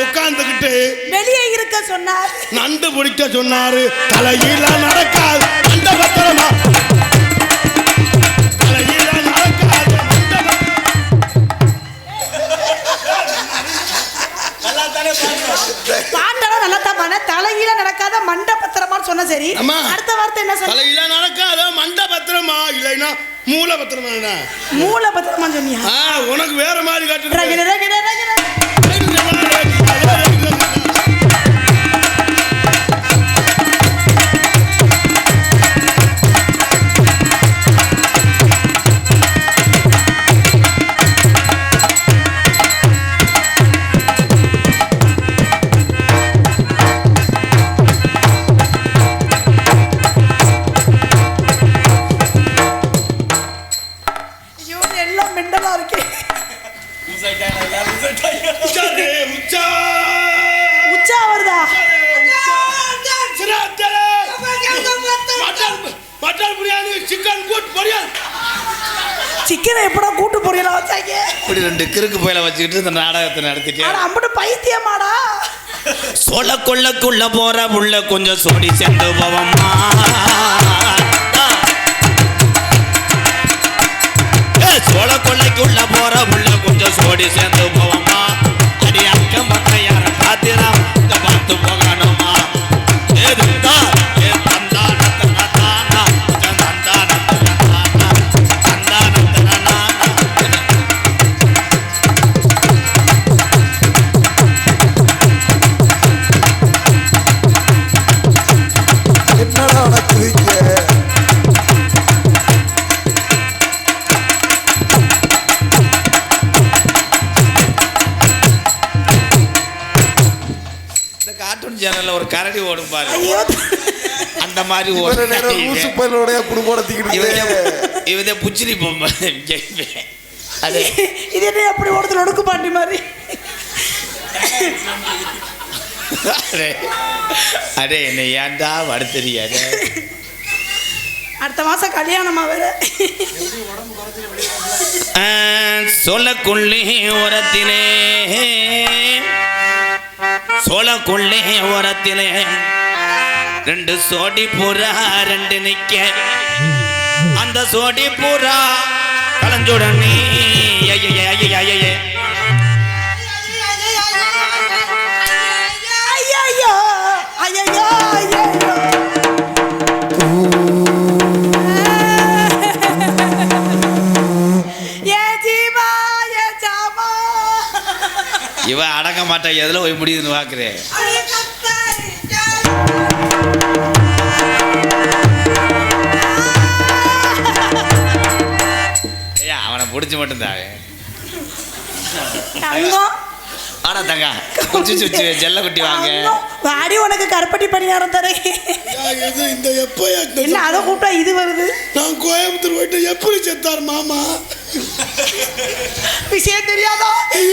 உட்கார்ந்துகிட்டு வெளியே இருக்க சொன்னார். நண்டு பிடிக்க சொன்னாரு. தலையில நடக்காது. அந்த பத்திரமா. பாண்டவன் நல்லா தான் பண்ண தலையில நடக்காத மண்ட பத்திரமான்னு சொன்ன சரி. அம்மா. அடுத்த வார்த்தை என்ன சொன்ன? தலையில நடக்காத மண்ட பத்திரமா? இல்லைன்னா மூல பத்திரமா என்ன? மூல பத்திரமா சொன்னியா? உனக்கு வேற மாதிரி காட்டுது பொரியல் சிக்கனை எப்படா கூட்டு பொரியலா வச்சாங்க இப்படி ரெண்டு கிறுக்கு போயில வச்சுக்கிட்டு இந்த நாடகத்தை நடத்திட்டு. ஆனா அம்பட்டு பைத்தியமாடா. சோழ கொள்ளக்குள்ள போற உள்ள கொஞ்சம் சோடி சேர்ந்து போவம்மா. சேனல்ல ஒரு கரடி ஓடும் பாரு. அந்த மாதிரி இவதே புச்சிரி பொம்மை. அது. இது என்ன அப்படி ஓடுது ஒடுக்கு பாண்டி மாதிரி? அடே அடே என்னை ஏன்டா வருத்தறியாத? அடுத்த மாசம் கல்யாணமா வேற? சொல்லக்குள்ளே ஓரத்திலே. சோளக்குள்ளே ஓரத்திலே ரெண்டு சோடி புறா ரெண்டு நிக்க. அந்த சோடி புறா கலஞ்சுடனே இவ அடங்க மாட்டா எதில் போய் முடியுதுன்னு பார்க்குறேன் ஐயா அவனை பிடிச்சி மட்டும்தான். ஆனா தங்க குச்சி சுச்சி ஜெல்ல குட்டி வாங்க. வாடி உனக்கு கருப்பட்டி பணியாரம் தரேன். இது இந்த எப்போ என்ன அதை கூப்பிட்டா இது வருது? நான் கோயம்புத்தூர் போயிட்டு எப்படி செத்தார் மாமா? விஷயம் தெரியாதா?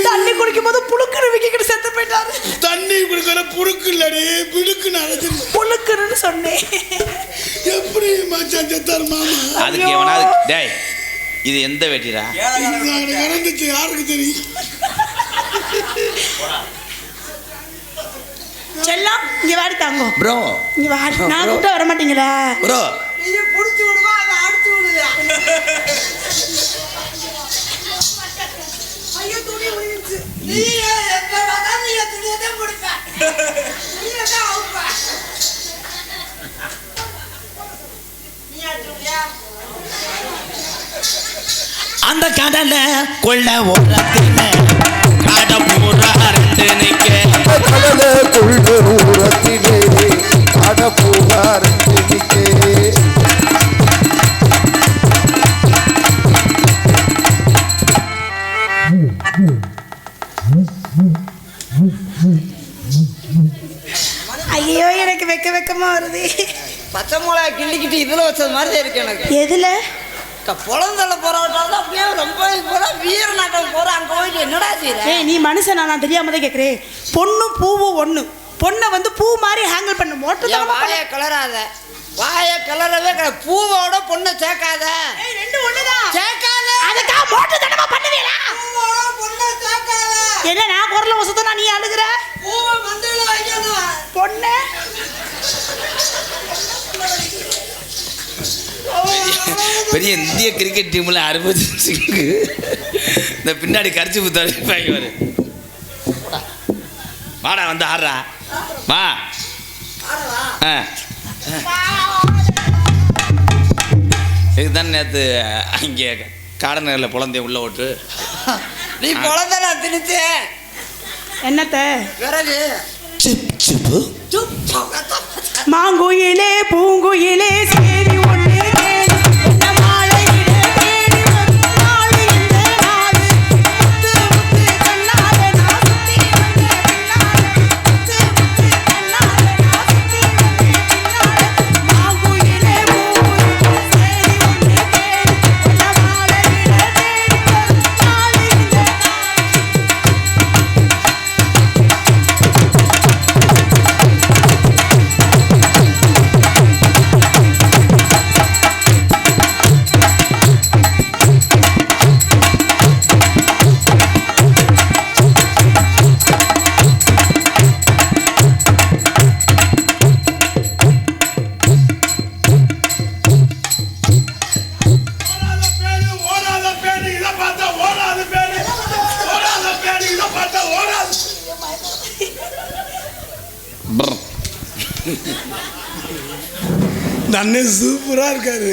தண்ணி குடிக்கும் போது புழுக்குன்னு விக்கிட்டு செத்து போயிட்டாரு. தண்ணி குடிக்கிற புழுக்கு இல்லடி பிடுக்கு நடந்து புழுக்குன்னு சொன்னேன். எப்படி மச்சான் செத்தார் மாமா? அதுக்கு. எவனாவது டேய் இது எந்த வெட்டிடா? நடந்துச்சு யாருக்கு தெரியும்? செல்லம் இங்க வாடி தங்கம். ப்ரோ. இங்க வாடி. நான் கூப்பிட்டா வர மாட்டீங்களா? ப்ரோ. இது புடிச்சு விடுவா அதை அடிச்சு விடுவா ஐயோ துணி உரிச்சு நீ எப்ப வந்தா நீ துணியை தான் கொடுப்ப துணியை தான் அவுப்ப. நீ அடிச்சுடியா அந்த கடலை கொள்ள ஓரத்தில் ரெண்டு நிக்க ஐயோ எனக்கு வெக்க வெக்கமா வருது பச்சை மிளகா கிள்ளிக்கிட்டு இதுல வச்சது மாதிரி இருக்கு எனக்கு எதுல புலந்தள்ள போராட்டம் அப்படியே ரொம்ப போற வீர நாட்டம் போற அங்க போயிட்டு என்னடா செய்யற ஏய் நீ மனுஷனா நான் தெரியாம தான் கேக்குறேன். பொண்ணு பூவும் ஒண்ணு. பொண்ணை வந்து பூ மாதிரி ஹேங்கிள் பண்ணு. மோட்டர் வாயை கிளறாத. வாயை கிளறவே கிடையாது. பூவோட பொண்ணை சேர்க்காத ரெண்டு ஒண்ணுதான் சேர்க்காத அதுக்காக மோட்டர் தடவை பண்ணுவீங்களா பூவோட பொண்ணை சேர்க்காத என்ன நான் குரல வசத்தனா நீ அழுகுற பெரிய இந்திய கிரிக்கெட் டீம்ல அறுபது சிங்கு இந்த பின்னாடி கரிச்சு புத்தாடி வரு வாடா வந்து ஆடுறா. வா. ஆ. இதுதான் நேற்று அங்கே காடநகரில் குழந்தைய உள்ள ஓட்டு நீ குழந்தை நான் திணிச்சேன் என்னத்த? விறகு. மாங்குயிலே பூங்குயிலே சேரி ஒன்று நன்னே அண்ணன் சூப்பரா இருக்காரு.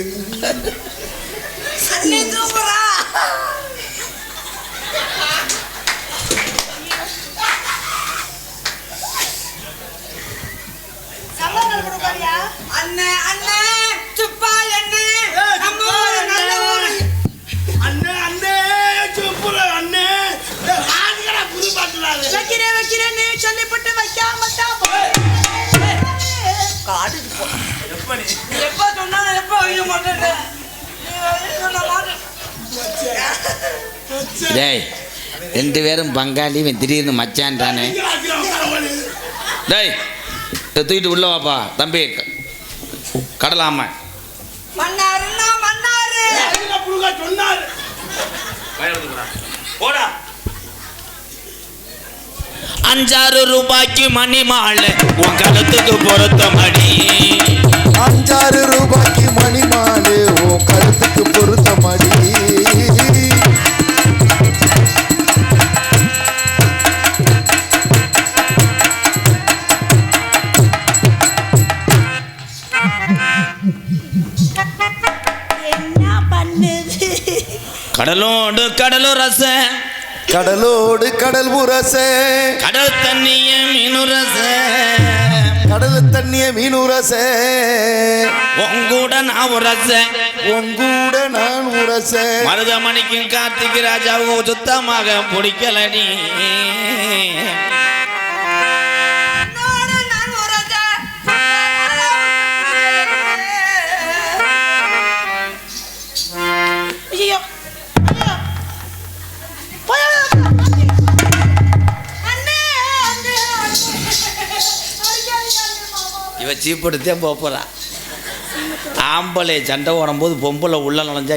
டேய் ரெண்டு பேரும் பங்காளி இவன் திடீர்னு மச்சான்றானே. டேய் தூக்கிட்டு உள்ள வாப்பா. தம்பி கடலாம அஞ்சாறு ரூபாய்க்கு மணி மாலை உன் கழுத்துக்கு பொருத்த மடி கடலோடு கடலும் ரச. கடலோடு கடல் உரச. கடல் தண்ணிய மீனு ரச. கடல் தண்ணிய மீன் உரச உங்கூட நான் உரச. உங்கூட நான் உரச. மருதமணிக்கும் கார்த்திக் ராஜாவும் சுத்தமாக பிடிக்கலடி. சீப்படுத்தே போகிறான் ஆம்பளை சண்டை ஓடும்போது பொம்பளை உள்ள நுழைஞ்சா